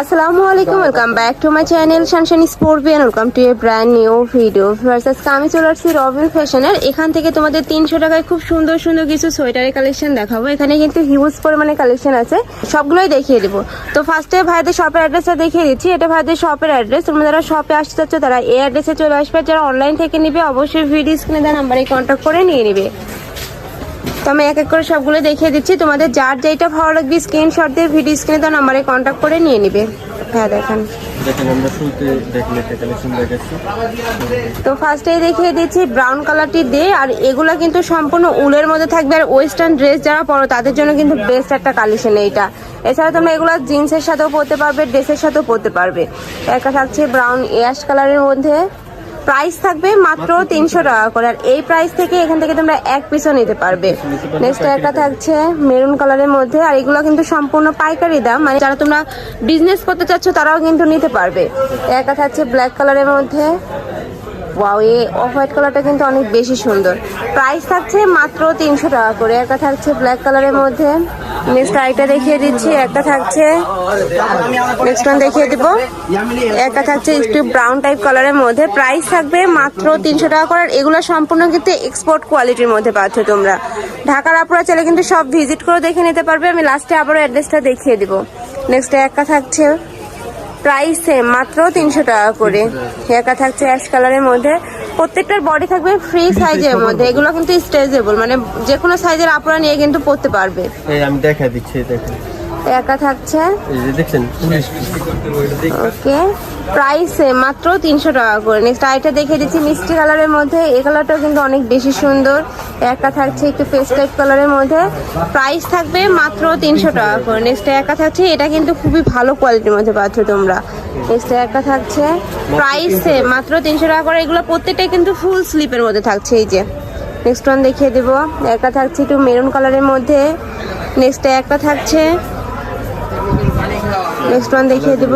আসসালামু আলাইকুম welcome back to my channel শানশানি sport Beant welcome to a brand new video versus আমি চলে আসছি রবিন ফ্যাশনের এখান থেকে তোমাদের তিনশো টাকায় খুব সুন্দর সুন্দর কিছু সোয়েটারের কালেকশন দেখাবো। এখানে কিন্তু হিউজ পরিমাণে কালেকশন আছে। সবগুলোই দেখিয়ে দেবো। তো ফার্স্টে ভাইদের শপের অ্যাড্রেসটা দেখিয়ে দিচ্ছি। এটা ভাইদের শপের অ্যাড্রেস তোমরা যারা শপে আসতে চাচ্ছ তারা এই অ্যাড্রেসে চলে আসবে। যারা অনলাইন থেকে নিবে অবশ্যই ভিডিও স্ক্রিনে দেওয়া নাম্বারে কন্ট্যাক্ট করে নিয়ে নিবে। তো আমি এক এক করে সবগুলো দেখিয়ে দিচ্ছি। তোমাদের যার যেটা ভালো লাগবে স্ক্রিনশট দিয়ে ভিডিও স্ক্রিনে দেওয়া নাম্বারে কন্ট্যাক্ট করে নিয়ে নিবে। হ্যাঁ দেখান। তো ফার্স্টেই দেখিয়ে দিচ্ছি ব্রাউন কালারটি দিয়ে আর এগুলা কিন্তু সম্পূর্ণ উলের মধ্যে থাকবে। আর ওয়েস্টার্ন ড্রেস যারা পরো তাদের জন্য কিন্তু বেস্ট একটা কালেকশন এইটা। এছাড়া তোমরা এগুলো জিন্সের সাথেও পরতে পারবে ড্রেসের সাথেও পরতে পারবে। একটা থাকছে ব্রাউন অ্যাশ কালারের মধ্যে। প্রাইস থাকবে মাত্র তিনশো টাকা করে। আর এই প্রাইস থেকে এখান থেকে তোমরা এক পিসও নিতে পারবে। নেক্সট একটা থাকছে মেরুন কালারের মধ্যে আর এগুলো কিন্তু সম্পূর্ণ পাইকারি দাম। মানে যারা তোমরা বিজনেস করতে চাচ্ছ তারাও কিন্তু নিতে পারবে। একটা থাকছে ব্ল্যাক কালারের মধ্যে। ওয়াও এই অফ হোয়াইট কালারটা কিন্তু অনেক বেশি সুন্দর। প্রাইস থাকছে মাত্র তিনশো টাকা করে। একটা থাকছে ব্ল্যাক কালারের মধ্যে। নেক্সট আইটা দেখিয়ে দিচ্ছি, একটা থাকছে নেক্সট ওয়ান দেখিয়ে দিব। একটা থাকছে একটু ব্রাউন টাইপ কালারের মধ্যে। প্রাইস থাকবে মাত্র তিনশো টাকা করে এগুলো সম্পূর্ণ কিন্তু এক্সপোর্ট কোয়ালিটির মধ্যে পাচ্ছ তোমরা। ঢাকার আপুরা চাইলে কিন্তু সব ভিজিট করে দেখে নিতে পারবে। আমি লাস্টে আবারও অ্যাড্রেসটা দেখিয়ে দিব। নেক্সট একটা থাকছে প্রাইস সেম মাত্র তিনশো টাকা করে। একা থাকছে অ্যাশ কালারের মধ্যে। প্রত্যেকটার বডি থাকবে ফ্রি সাইজের মধ্যে। এগুলো কিন্তু স্ট্রেচেবল মানে যে কোনো সাইজের আপনারা নিয়ে কিন্তু পরতে পারবে। এই আমি দেখা দিচ্ছি দেখেন। একা থাকছে। এই যে দেখছেন ওকে। প্রাইস মাত্র তিনশো টাকা করে। নেক্সট আইটা দেখে দিচ্ছি মিষ্টি কালারের মধ্যে। এই কালারটাও কিন্তু অনেক বেশি সুন্দর। একটা থাকছে একটু ফেস টাইপ কালারের মধ্যে। প্রাইস থাকবে মাত্র তিনশো টাকা করে। নেক্সট একা থাকছে এটা কিন্তু খুবই ভালো কোয়ালিটির মধ্যে পাচ্ছ তোমরা। নেক্সট একটা থাকছে। প্রাইস মাত্র তিনশো টাকা করে। এগুলো প্রত্যেকটাই কিন্তু ফুল স্লিপের মধ্যে থাকছে এই যে। নেক্সট ওয়ান দেখিয়ে দেবো। একটা থাকছে একটু মেরুন কালারের মধ্যে। নেক্সট একটা থাকছে। নেক্সট ওয়ান দেখিয়ে দিব।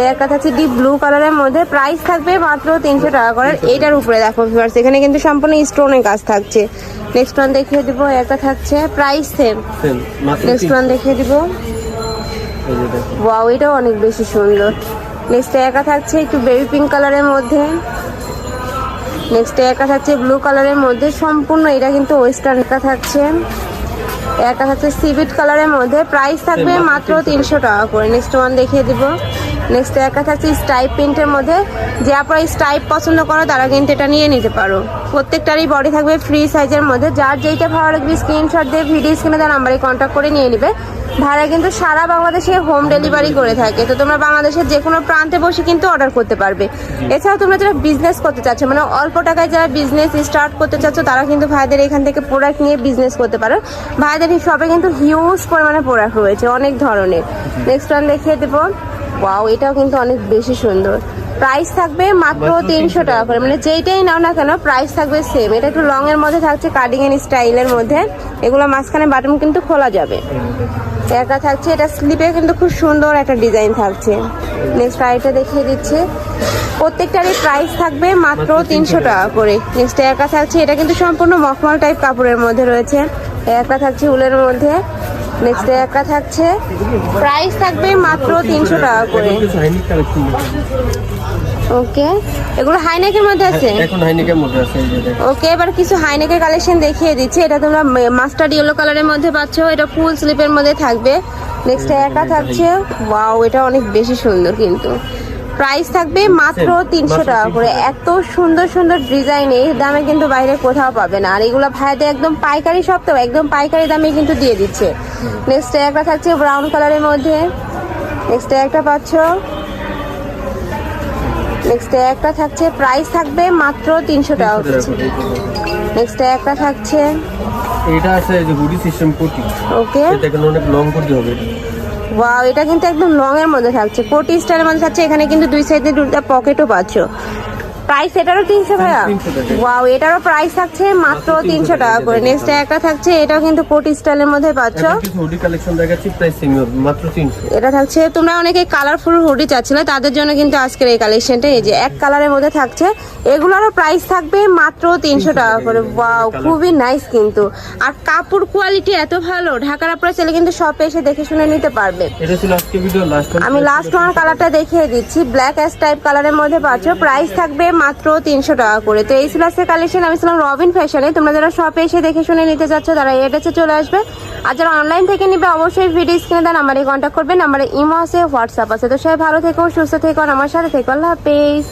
এই একটা থাকছে ডিপ ব্লু কালারের মধ্যে। প্রাইস থাকবে মাত্র তিনশো টাকা করে। এইটার উপরে দেখো ভিউয়ার্স এখানে কিন্তু সম্পূর্ণ স্টোনের কাজ থাকছে। নেক্সট ওয়ান দেখিয়ে দিব। একটা থাকছে price same same next one দেখিয়ে দিব। ওয়াও এটাও অনেক বেশি সুন্দর। নেক্সট একা থাকছে একটু বেবি পিঙ্ক কালারের মধ্যে। নেক্সট একা থাকছে ব্লু কালারের মধ্যে। সম্পূর্ণ এটা কিন্তু ওয়েস্টার্ন একা থাকছে। একা থাকছে সিভিট কালারের মধ্যে। প্রাইস থাকবে মাত্র তিনশো টাকা করে। নেক্সট ওয়ান দেখিয়ে দিব। নেক্সট একা থাকছে স্টাইপ প্রিন্টের মধ্যে। যে আপনারা স্টাইপ পছন্দ করো তারা কিন্তু এটা নিয়ে নিতে পারো। প্রত্যেকটারই বডি থাকবে ফ্রি সাইজের মধ্যে। যার যেইটা ভালো লাগবে স্ক্রিনশট দিয়ে ভিডিও স্ক্রিনে তার নাম্বারে কন্ট্যাক্ট করে নিয়ে নিবে। ভাড়া কিন্তু সারা বাংলাদেশে হোম ডেলিভারি করে থাকে। তো তোমরা বাংলাদেশের যে কোনো প্রান্তে বসে কিন্তু অর্ডার করতে পারবে। এছাড়াও তোমরা যারা বিজনেস করতে চাচ্ছ মানে অল্প টাকায় যারা বিজনেস স্টার্ট করতে চাচ্ছ তারা কিন্তু ভাইদের এখান থেকে প্রোডাক্ট নিয়ে বিজনেস করতে পারো। ভাইদের এই শপে কিন্তু হিউজ পরিমাণে প্রোডাক্ট রয়েছে অনেক ধরনের। নেক্সট ওয়ান দেখিয়ে দেবো। ওয়াও এটাও কিন্তু অনেক বেশি সুন্দর। প্রাইস থাকবে মাত্র তিনশো টাকা করে। মানে যেইটাই নাও না কেন প্রাইস থাকবে সেম এটা একটু লং এর মধ্যে থাকছে এর স্টাইলের মধ্যে। এগুলো মাঝখানে বাটন কিন্তু খোলা যাবে। একা থাকছে। এটা স্লিপে কিন্তু খুব সুন্দর একটা ডিজাইন থাকছে। নেক্সট আরেকটা দেখিয়ে দিচ্ছে। প্রত্যেকটারই প্রাইস থাকবে মাত্র তিনশো টাকা করে। নেক্সট একা থাকছে। এটা কিন্তু সম্পূর্ণ মখমল টাইপ কাপড়ের মধ্যে রয়েছে। একা থাকছে উলের মধ্যে। নেক্সট একা থাকছে। প্রাইস থাকবে মাত্র তিনশো টাকা করে। ওকে এগুলো হাইনেকের মধ্যে আছে? এখন হাইনিকের মধ্যে আছে ওকে এবার কিছু হাইনেকের কালেকশন দেখিয়ে দিচ্ছি। এটা তোমরা মাস্টার্ড ইয়েলো কালারের মধ্যে পাচ্ছ। এটা ফুল স্লিপের মধ্যে থাকবে। নেক্সট একা থাকছে। ওয়াও এটা অনেক বেশি সুন্দর কিন্তু। প্রাইস থাকবে মাত্র তিনশো টাকা করে। এত সুন্দর সুন্দর ডিজাইন এই দামে কিন্তু বাইরে কোথাও পাবে না। আর এগুলো ভাইদের একদম পাইকারি সব তো একদম পাইকারি দামে কিন্তু দিয়ে দিচ্ছে। নেক্সট একটা থাকছে ব্রাউন কালারের মধ্যে। নেক্সট একটা পাচ্ছ। নেক্সট একটা থাকছে প্রাইস থাকবে মাত্র তিনশো টাকা নেক্সট একটা থাকছে। এটা আছে যে হুডি সিস্টেম কোটি ওকে এটা অনেক লং কোটি হবে। ওয়াও এটা কিন্তু একদম লং এর মধ্যে থাকছে। কোটি স্টাইলের মধ্যে থাকছে। এখানে কিন্তু দুই সাইডে দুটা পকেটও পাচ্ছ। প্রাইস এটারও তিনশো ভাইয়া 300 টাকা। ওয়াও এটারও প্রাইস থাকছে মাত্র মাত্র 300 তিনশো টাকা করে। নেক্সট একটা থাকছে এটাও কিন্তু কোটি স্টাইলের মধ্যে পাচ্ছ। হুডি কালেকশন দেখাচ্ছি প্রাইস মাত্র তিনশো। এটা থাকছে তোমরা অনেকে কালারফুল হুডি চাচ্ছিলে তাদের জন্য কিন্তু আজকের এই কালেকশনটা এই যে এক কালারের মধ্যে থাকছে। এগুলোরও প্রাইস থাকবে মাত্র তিনশো টাকা করে। ওয়াও খুবই নাইস কিন্তু। আর কাপড় কোয়ালিটি এত ভালো ঢাকার আপনারা ছেলে কিন্তু শপে এসে দেখে শুনে নিতে পারবে। আমি লাস্ট ওয়ান কালারটা দেখিয়ে দিচ্ছি ব্ল্যাক অ্যাশ টাইপ কালারের মধ্যে পাচ্ছ। প্রাইস থাকবে মাত্র তিনশো টাকা করে। তো এই ছিল কালেকশন আমি ছিলাম রবিন ফ্যাশনে তোমরা যারা শপে এসে দেখে শুনে নিতে চাচ্ছ, তারা এডেছে চলে আসবে। আর যারা অনলাইন থেকে নিবে, অবশ্যই ভিডিও স্ক্রিনে দেন এই কন্ট্যাক্ট করবেন আমার ইমো আছে হোয়াটসঅ্যাপ আছে। তো সবাই ভালো থেকো, সুস্থ থেকো আমার সাথে থেকো। আল্লাহ হাফেজ।